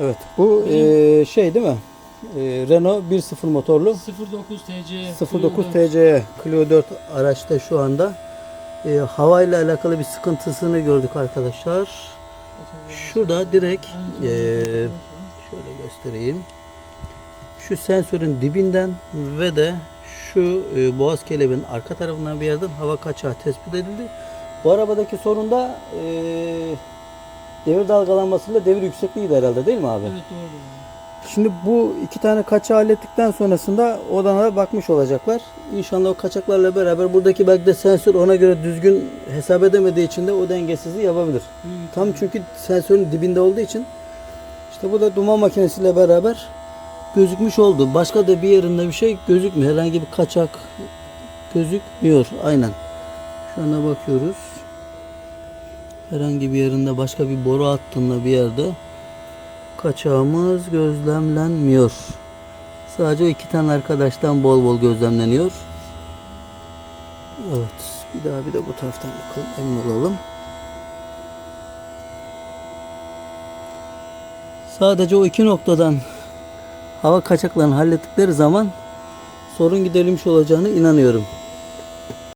Evet. Bu e, şey değil mi? E, Renault 1.0 motorlu 09 TC. 09 TC Clio 4 araçta şu anda e, havayla alakalı bir sıkıntısını gördük arkadaşlar. Şurada direkt e, şöyle göstereyim. Şu sensörün dibinden ve de şu e, boğaz kelebeğin arka tarafından bir yerden hava kaçağı tespit edildi. Bu arabadaki sorun da e, devir dalgalanmasıyla devir yüksekliğiydi herhalde değil mi abi? Evet doğru. Şimdi bu iki tane kaçağı hallettikten sonrasında odana bakmış olacaklar. İnşallah o kaçaklarla beraber buradaki belki de sensör ona göre düzgün hesap edemediği için de o dengesizliği yapabilir. Büyük Tam çünkü sensörün dibinde olduğu için işte bu da duman makinesiyle beraber gözükmüş oldu. Başka da bir yerinde bir şey gözükmüyor. Herhangi bir kaçak gözükmüyor. Aynen. Şu anda bakıyoruz. Herhangi bir yerinde başka bir boru hattında bir yerde kaçağımız gözlemlenmiyor. Sadece iki tane arkadaştan bol bol gözlemleniyor. Evet. Bir daha bir de bu taraftan bakalım. Emin olalım. Sadece o iki noktadan hava kaçaklarını hallettikleri zaman sorun giderilmiş olacağını inanıyorum.